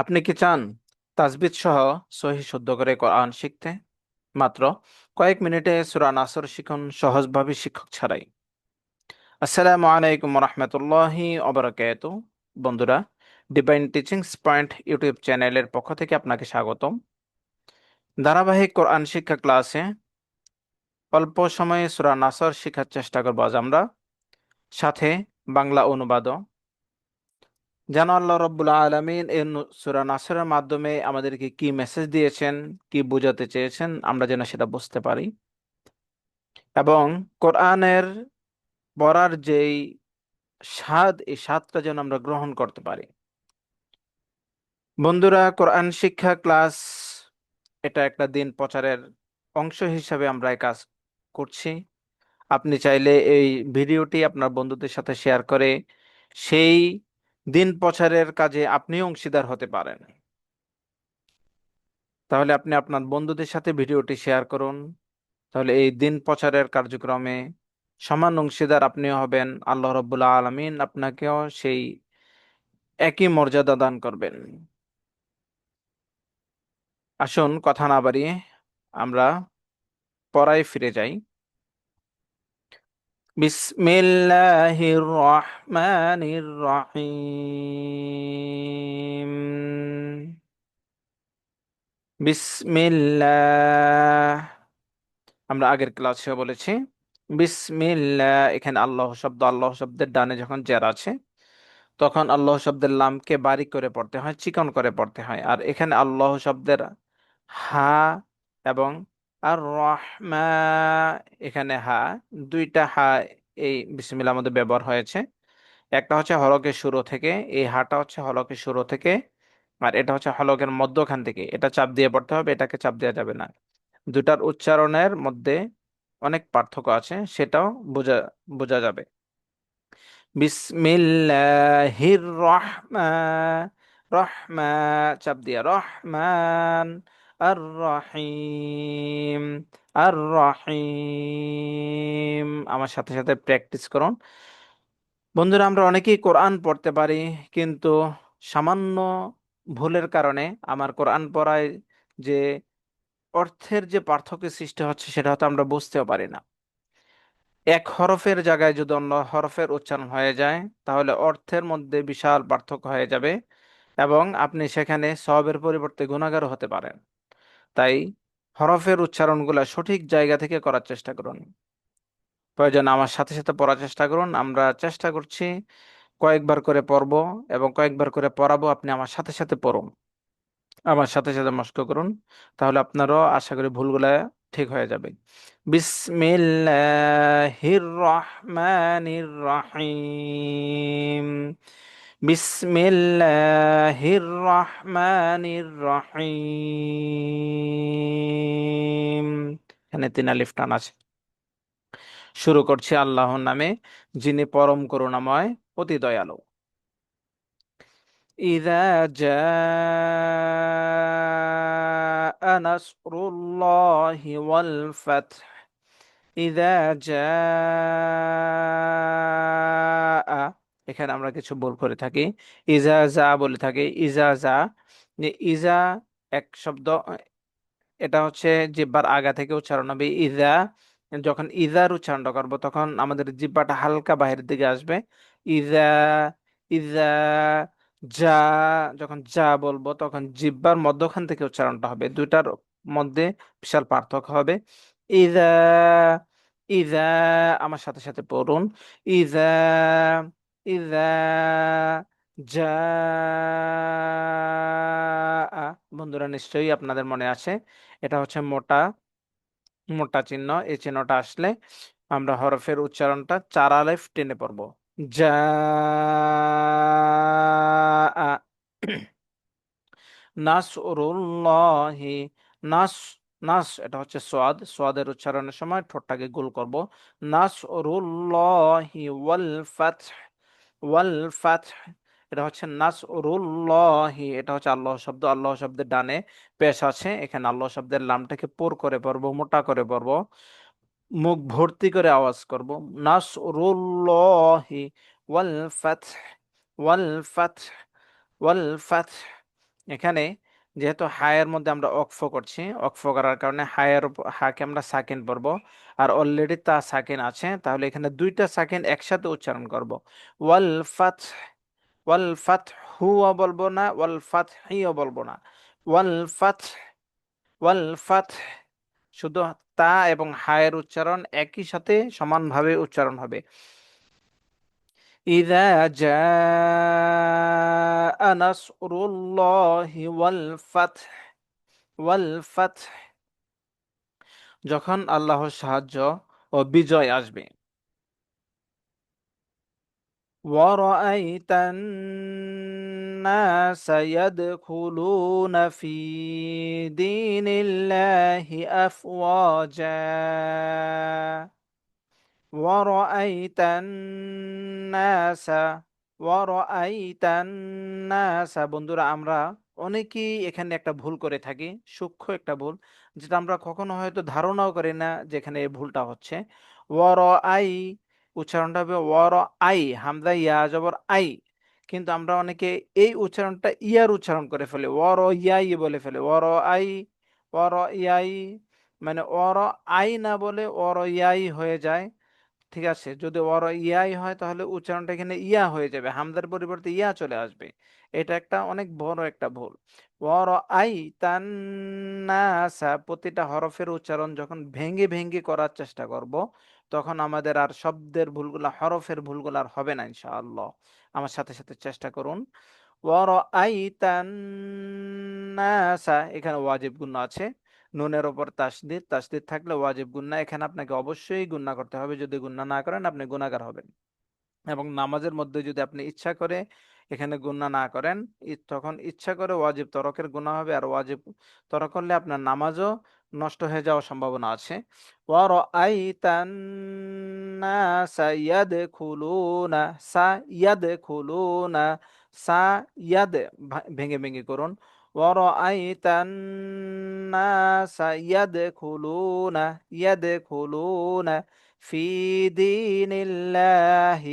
আপনি কি চান তাজবিদ সহ সহি শুদ্ধ করে কোরআন শিখতে? মাত্র কয়েক মিনিটে সুরা নাসর শিখুন সহজভাবে শিক্ষক ছাড়াই। আসসালামু আলাইকুম রহমতুল্লাহি অবরাকাত বন্ধুরা ডিভাইন টিচিংস পয়েন্ট ইউটিউব চ্যানেলের পক্ষ থেকে আপনাকে স্বাগতম। ধারাবাহিক কোরআন শিক্ষা ক্লাসে অল্প সময়ে সুরা নাসর শেখার চেষ্টা করব আজ আমরা। সাথে বাংলা অনুবাদও যেন আল্লাহ রব্বুল আলমিন নু- সূরা নাসরের মাধ্যমে আমাদেরকে কি মেসেজ দিয়েছেন, কি বোঝাতে চেয়েছেন, আমরা যেন সেটা বুঝতে পারি। এবং কোরআনের পড়ার যেই স্বাদ, এই স্বাদটা যেন আমরা গ্রহণ করতে পারি। বন্ধুরা, কোরআন শিক্ষা ক্লাস এটা একটা দিন প্রচারের অংশ হিসাবে আমরা এই কাজ করছি। আপনি চাইলে এই ভিডিওটি আপনার বন্ধুদের সাথে শেয়ার করে সেই দিন প্রচারের কাজে আপনিও অংশীদার হতে পারেন। তাহলে আপনি আপনার বন্ধুদের সাথে ভিডিওটি শেয়ার করুন। তাহলে এই দিন প্রচারের কার্যক্রমে সমান অংশীদার আপনিও হবেন, আল্লাহ রব্বুল্লাহ আলমিন আপনাকেও সেই একই মর্যাদা দান করবেন। আসুন, কথা না বাড়িয়ে আমরা পড়ায় ফিরে যাই। বিসমিল্লাহির রহমানির রহিম বিসমিল্লাহ আমরা আগের ক্লাসে বলেছি, বিসমিল্লাহ এখানে আল্লাহ শব্দ, আল্লাহ শব্দের ডানে যখন জের আছে, তখন আল্লাহ শব্দের লামকে বারিক করে পড়তে হয়, চিকন করে পড়তে হয়। আর এখানে আল্লাহ শব্দের হা এবং আর রহমা এখানে হা, দুইটা হা এই বিসমিল্লাহর মধ্যে ব্যবহার হয়েছে। একটা হচ্ছে হলকের শুরু থেকে, এই হাটা হচ্ছে হলকের শুরু থেকে, আর এটা হচ্ছে হলকের মধ্যখান থেকে। এটা চাপ দিয়ে পড়তে হবে, এটাকে চাপ দেওয়া যাবে না। দুটার উচ্চারণের মধ্যে অনেক পার্থক্য আছে, সেটাও বোঝা বোঝা যাবে। বিসমিল্লাহির রহমান রহমা, চাপ দিয়া রহমান আর রহিম আর রহিম আমার সাথে সাথে প্র্যাকটিস করুন। বন্ধুরা, আমরা অনেকেই কোরআন পড়তে পারি, কিন্তু সামান্য ভুলের কারণে আমার কোরআন পড়ায় যে অর্থের যে পার্থক্য সৃষ্টি হচ্ছে, সেটা হয়তো আমরা বুঝতেও পারি না। এক হরফের জায়গায় যদি অন্য হরফের উচ্চারণ হয়ে যায়, তাহলে অর্থের মধ্যে বিশাল পার্থক্য হয়ে যাবে এবং আপনি সেখানে সবের পরিবর্তে গুনাহগারও হতে পারেন। তাই হরফের উচ্চারণগুলো সঠিক জায়গা থেকে করার চেষ্টা করুন। প্রয়োজন আমার সাথে সাথে পড়ার চেষ্টা করুন। আমরা চেষ্টা করছি কয়েকবার করে পড়ব এবং কয়েকবার করে পড়াবো। আপনি আমার সাথে সাথে পড়ুন। আমার সাথে সাথে মস্ক করুন। তাহলে আপনারও আশা করি ভুলগুলা ঠিক হয়ে যাবে। বিসমিল্লাহির রহমানির রহিম। বিসমিল্লাহির রহমানির রহিম এখানে তিন আলিফ টান আছে শুরু করছি আল্লাহর নামে যিনি পরম করুণাময় অতি দয়ালু إذا جاء نصر الله والفتح إذا جاء এখানে আমরা কিছু ভুল করে থাকি। ইজা যা বলে থাকি। ইজা যা, যে ইজা এক শব্দ, এটা হচ্ছে জিব্বার আগা থেকে উচ্চারণ হবে। ইজা, যখন ইজার উচ্চারণটা করব, তখন আমাদের জিব্বাটা হালকা বাইরের দিকে আসবে। ইজা ইজা যা, যখন যা বলব, তখন জিব্বার মধ্যখান থেকে উচ্চারণটা হবে। দুইটার মধ্যে বিশাল পার্থক্য হবে। ইজা ইজা, আমার সাথে সাথে পড়ুন। ইজা বন্ধুরা, নিশ্চয়ই আপনাদের মনে আছে। এটা হচ্ছে মোটা মোটা চিহ্ন। এই চিহ্নটা আসলে আমরা হরফের উচ্চারণটা চার আলিফ টেনে পড়ব। যা নাসরুল্লাহি, নাস নাস এটা হচ্ছে সোয়াদ। সোয়াদের উচ্চারণের সময় ঠোঁটটাকে গোল করব। নাসরুল্লাহি ওয়াল ফাতহ। ওয়াল ফাতহ এটা হচ্ছে নাসরুল্লাহি, এটা হচ্ছে আল্লাহ শব্দ, আল্লাহ শব্দের ডানে পেশ আছে, এখানে আল্লাহ শব্দের লামটাকে পোর করে পড়ব মোটা করে পড়ব মুখ ভর্তি করে আওয়াজ করব, নাসরুল্লাহি ওয়াল ফাতহ ওয়াল ফাতহ ওয়াল ফাতহ এখানে যেহেতু হায়ের মধ্যে আমরা অক্ফ করছি অক্ফ করার কারণে হায়ের হাকে আমরা সাকিন পড়ব আর অলরেডি তা সাকিন আছে, তাহলে এখানে দুইটা সাকিন একসাথে উচ্চারণ করব। ওয়াল ফাত ওয়াল ফাত হুও বলব না, ওয়াল ফাত হিও বলব না। ওয়াল ফাত ওয়াল ফাত শুধু তা এবং হায়ের উচ্চারণ একই সাথে সমানভাবে উচ্চারণ হবে। إذا جاء نصر الله والفتح والفتح যখন আল্লাহর সাহায্য ও বিজয় আসবে ورأيت الناس يدخلون في دين الله أفواجا ورأيت الناس ورأيت الناس বন্ধুরা আমরা অনেকেই এখানে একটা ভুল করে থাকি সূক্ষ্ম একটা ভুল যেটা আমরা কখনো হয়তো ধারণাও করি না যেখানে এই ভুলটা হচ্ছে ওয়ার আই উচ্চারণটা হবে ওয়ার আই হামজা ইয়া জবর আই কিন্তু আমরা অনেকে এই উচ্চারণটা ইয়ার উচ্চারণ করে ফেলি ওয়ার ইয়াই বলে ফেলে ওয়ার আই ওয়ার ইয়াই মানে ওয়ার আই না বলে ওয়ার ইয়াই হয়ে যায় ঠিক আছে। যদি ওর ইয়াই হয় তাহলে উচ্চারণটা এখানে ইয়া হয়ে যাবে হামজার পরিবর্তে ইয়া চলে আসবে। এটা একটা অনেক বড় একটা ভুল। ওর আই তান্নাসা প্রতিটা হরফের উচ্চারণ যখন ভেঙে ভেঙে করার চেষ্টা করব, তখন আমাদের আর শব্দের ভুলগুলা, হরফের ভুলগুলো আর হবে না ইনশাআল্লাহ। আমার সাথে সাথে চেষ্টা করুন। ওর আই তান্নাসা এখানে ওয়াজিব গুণ আছে। নুনের ওপর তাসদিদ তাসদিদ থাকলে ওয়াজিব গুন্না এখানে আপনাকে অবশ্যই গুন্না করতে হবে। যদি গুন্না না করেন, আপনি গুনাহগার হবেন। এবং নামাজের মধ্যে যদি আপনি ইচ্ছা করে এখানে গুন্না না করেন তখন ইচ্ছা করে ওয়াজিব তরকের গুনাহ হবে। আর ওয়াজিব তরক করলে আপনার নামাজও নষ্ট হয়ে যাওয়ার সম্ভাবনা আছে। সা ইয়াদ ভেঙে ভেঙে করুন। ورأيت الناس يدخلون يدخلون في دين الله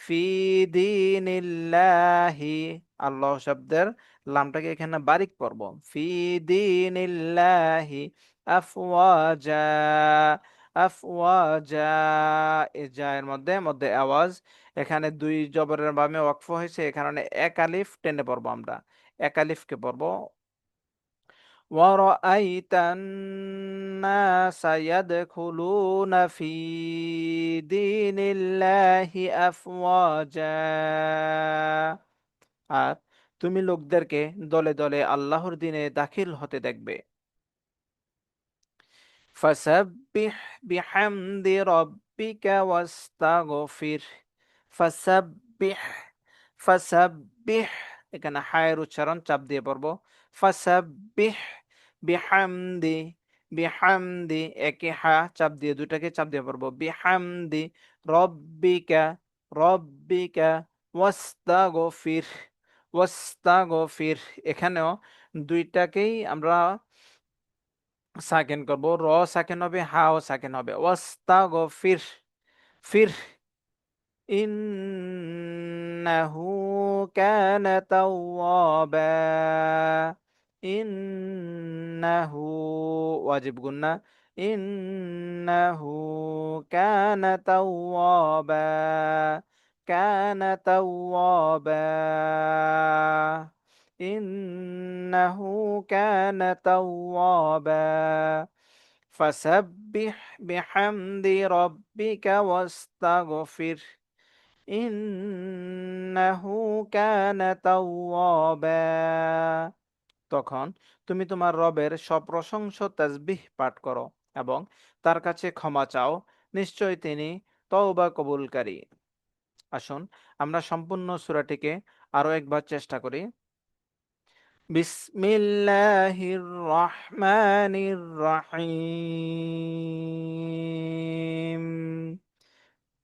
في دين الله আল্লাহ শব্দের লামটাকে এখানে বারিক পড়ব ফি দীনিল্লাহি আফওয়াজা আফওয়াজা এই জায়ের মধ্যে মধ্যে আওয়াজ এখানে দুই জবরের বামে ওয়াকফ হয়েছে এখানে এক আলিফ টেনে পড়বো আমরা এক আলিফকে পড়ব ورأيت الناس يدخلون في دين الله أفواجا আর তুমি লোকদেরকে দলে দলে আল্লাহর দিনে দাখিল হতে দেখবে فسبح بحمد ربك واستغفر فسبح فسبح এখানে হায়ের উচ্চারণ চাপ দিয়ে পড়ব। ফাসাব্বিহ বিহামদি বিহামদি একে হা চাপ দিয়ে দুটাকে চাপ দিয়ে পড়ব। বিহামদি রব্বিকা রব্বিকা ওয়াস্তাগফির ওয়াস্তাগফির। এখানেও দুইটাকেই আমরা সাকেন করব। র সাকেন হবে, হাও সাকেন হবে। ওয়াস্তাগফির, ফির, ইন্নাহু كان توابا. إنه واجب قلنا. إنه كان توابا. كان توابا. إنه كان توابا. فسبح بحمد ربك واستغفر. إنه তখন তুমি তোমার রবের সপ্রশংস তাসবিহ পাঠ করো এবং তার কাছে ক্ষমা চাও। নিশ্চয় তিনি তওবা কবুলকারী। আসুন, আমরা সম্পূর্ণ সূরাটিকে আরও একবার চেষ্টা করি। বিসমিল্লাহির রহমানির রহিম।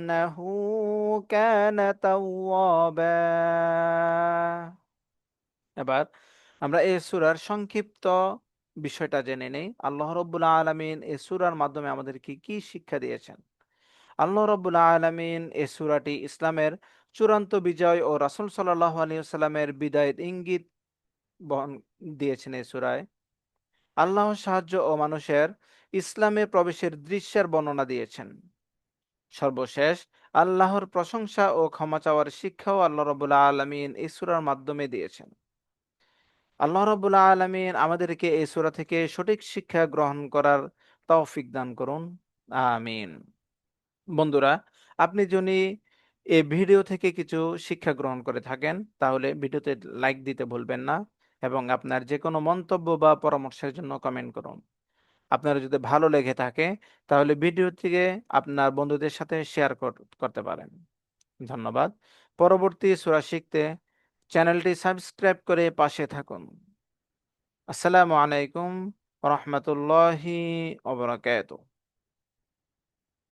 إنه كان توابا এবার আমরা এই সূরার সংক্ষিপ্ত বিষয়টা জেনে নেই আল্লাহ রব্বুল আলামিন এই সূরার মাধ্যমে আমাদেরকে কি শিক্ষা দিয়েছেন আল্লাহ রব্বুল আলামিন এই সূরাটি ইসলামের চূড়ান্ত বিজয় ও রাসূল সাল্লাল্লাহু আলাইহি ওয়াসাল্লামের বিদায়ের ইঙ্গিত বহন দিয়েছেন এই সূরায় আল্লাহর সাহায্য ও মানুষের ইসলামে প্রবেশের দৃশ্যের বর্ণনা দিয়েছেন সর্বশেষ, আল্লাহর প্রশংসা ও ক্ষমা চাওয়ার শিক্ষাও আল্লাহ রবুল্লা আলমিন এই সূরার মাধ্যমে দিয়েছেন। আল্লাহ রবুল্লা আলমিন আমাদেরকে এই সূরা থেকে সঠিক শিক্ষা গ্রহণ করার তৌফিক দান করুন। আমিন। বন্ধুরা, আপনি যদি এই ভিডিও থেকে কিছু শিক্ষা গ্রহণ করে থাকেন, তাহলে ভিডিওতে লাইক দিতে ভুলবেন না এবং আপনার যে কোনো মন্তব্য বা পরামর্শের জন্য কমেন্ট করুন। আপনার যদি ভালো লেগে থাকে, তাহলে ভিডিওটিকে আপনার বন্ধুদের সাথে শেয়ার করতে পারেন। ধন্যবাদ। পরবর্তী সুরা শিখতে চ্যানেলটি সাবস্ক্রাইব করে পাশে থাকুন। আসসালামু আলাইকুম রহমতুল্লাহি ওবরাকাতুহু